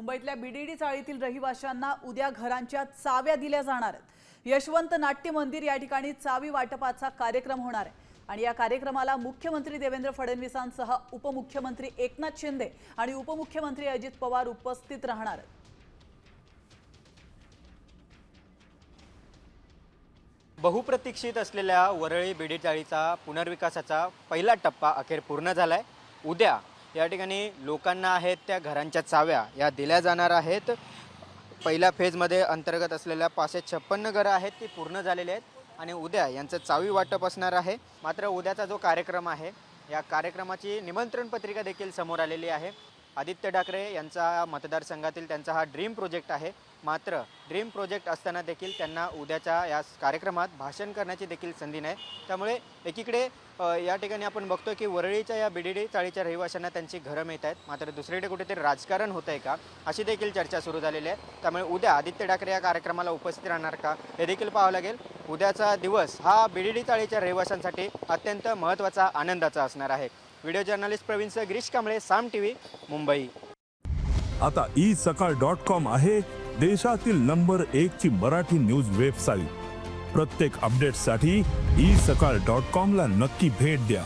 मुंबईतल्या बीडीडी चाळीतील रहिवाशांना उद्या घरांच्या चाव्या दिल्या जाणार आहेत. यशवंत नाट्य मंदिर या ठिकाणी चावी वाटपाचा कार्यक्रम होणार आहे. आणि या कार्यक्रमाला मुख्यमंत्री देवेंद्र फडणवीसांसह उपमुख्यमंत्री एकनाथ शिंदे आणि उपमुख्यमंत्री अजित पवार उपस्थित राहणार आहेत. बहुप्रतीक्षित असलेल्या वरळी बीडी चाळीचा पुनर्विकासाचा पहिला टप्पा अखेर पूर्ण झाला आहे उद्या या ठिकाणी लोकांना आहेत त्या घरांच्या चाव्या या दिल्या जाणार आहेत. पहिल्या फेजमध्ये अंतर्गत असलेल्या पाचशे छप्पन्न घरं आहेत ती पूर्ण झालेली आहेत आणि उद्या यांचं चावी वाटप असणार आहे. मात्र उद्याचा जो कार्यक्रम आहे या कार्यक्रमाची निमंत्रण पत्रिका देखील समोर आलेली आहे. आदित्य ठाकरे यांचा मतदारसंघातील त्यांचा हा ड्रीम प्रोजेक्ट आहे. मात्र ड्रीम प्रोजेक्ट असताना देखील त्यांना उद्याच्या या कार्यक्रमात भाषण करण्याची देखील संधी नाही. त्यामुळे एकीकडे या ठिकाणी आपण बघतो की वरळीच्या या बिडिडी चाळीच्या रहिवाशांना त्यांची घरं मिळत आहेत. मात्र दुसरीकडे कुठेतरी राजकारण होतं आहे का? अशी देखील चर्चा सुरू झालेली आहे. त्यामुळे उद्या आदित्य ठाकरे या कार्यक्रमाला उपस्थित राहणार का? हे देखील पाहावं लागेल. उद्याचा दिवस हा बिडीडी चाळीच्या रहिवाशांसाठी अत्यंत महत्त्वाचा आनंदाचा असणार आहे. व्हिडिओ जर्नलिस्ट प्रवीणसह गिरीश कांबळे साम टी व्ही मुंबई. आता ई सकाळ डॉट कॉम आहे देशातील नंबर एक ची मराठी न्यूज वेबसाईट. प्रत्येक अपडेटसाठी ई सकाळ डॉट कॉम ला नक्की भेट द्या.